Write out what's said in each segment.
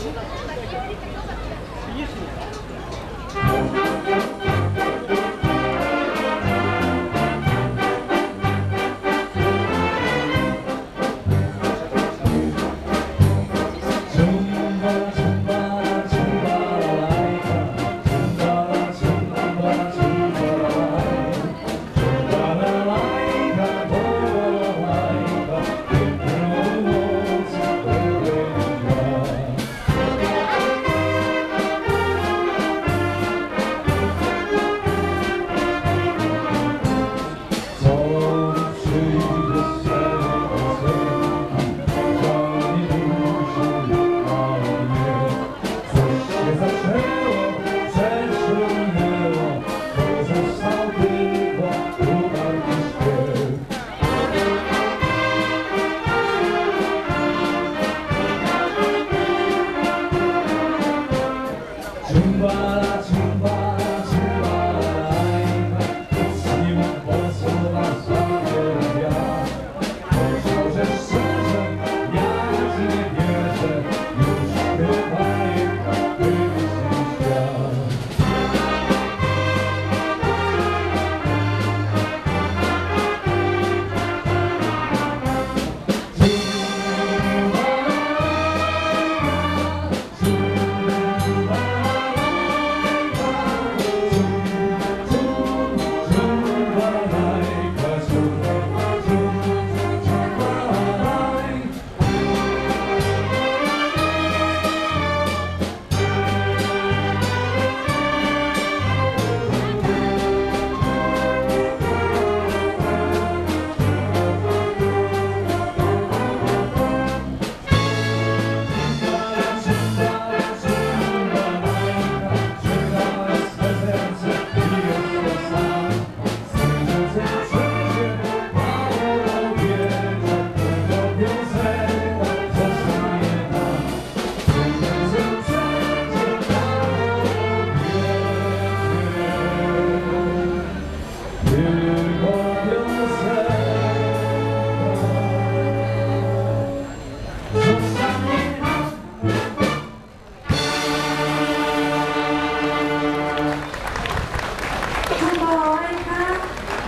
是一十年。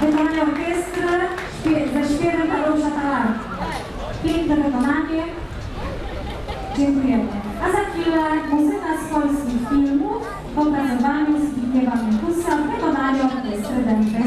Wykonanie orkiestry ze śpiewem Tadeusza Talarka. Piękne wykonanie. Dziękujemy. A za chwilę muzyka z polskich filmów w opracowaniu Zbigniewa Mikusa w wykonaniu orkiestry Dębskiej.